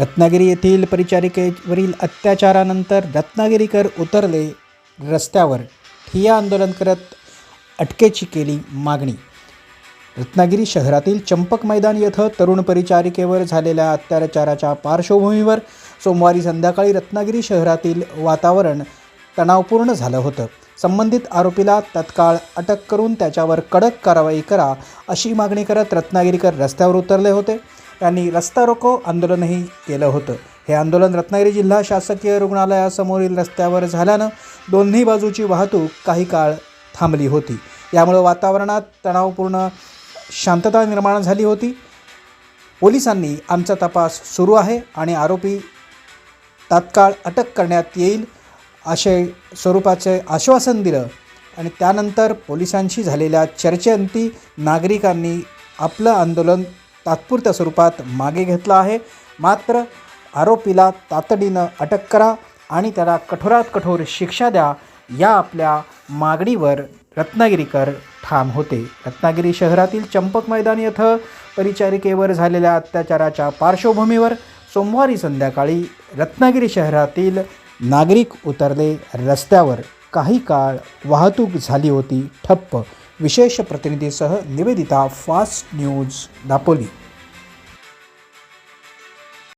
रत्नागिरी येथील परिचारिकेवरील अत्याचारानंतर रत्नागिरीकर उतरले रस्त्यावर. ठिय्या आंदोलन करत अटकेची केली मागणी. रत्नागिरी शहरातील चंपक मैदान येथं तरुण परिचारिकेवर झालेल्या अत्याचाराच्या पार्श्वभूमीवर सोमवारी संध्याकाळी रत्नागिरी शहरातील वातावरण तणावपूर्ण झालं होतं. संबंधित आरोपीला तत्काळ अटक करून त्याच्यावर कडक कारवाई करा अशी मागणी करत रत्नागिरीकर रस्त्यावर उतरले होते. त्यांनी रस्ता रोको आंदोलनही केलं होतं. हे आंदोलन रत्नागिरी जिल्हा शासकीय रुग्णालयासमोरील रस्त्यावर झाल्यानं दोन्ही बाजूची वाहतूक काही काळ थांबली होती. यामुळे वातावरणात तणावपूर्ण शांतता निर्माण झाली होती. पोलिसांनी आमचा तपास सुरू आहे आणि आरोपी तात्काळ अटक करण्यात येईल असे स्वरूपाचे आश्वासन दिलं आणि त्यानंतर पोलिसांशी झालेल्या चर्चेअंती नागरिकांनी आपलं आंदोलन तात्पुरत्या स्वरूपात मागे घेतलं आहे. मात्र आरोपीला तातडीनं अटक करा आणि त्याला कठोरात कठोर शिक्षा द्या या आपल्या मागणीवर रत्नागिरीकर ठाम होते. रत्नागिरी शहरातील चंपक मैदान येथं परिचारिकेवर झालेल्या अत्याचाराच्या पार्श्वभूमीवर सोमवारी संध्याकाळी रत्नागिरी शहरातील नागरिक उतरले रस्त्यावर. काही काळ वाहतूक झाली होती ठप्प विशेष प्रतिनिधीसह निवेदिता फास्ट न्यूज दापोली.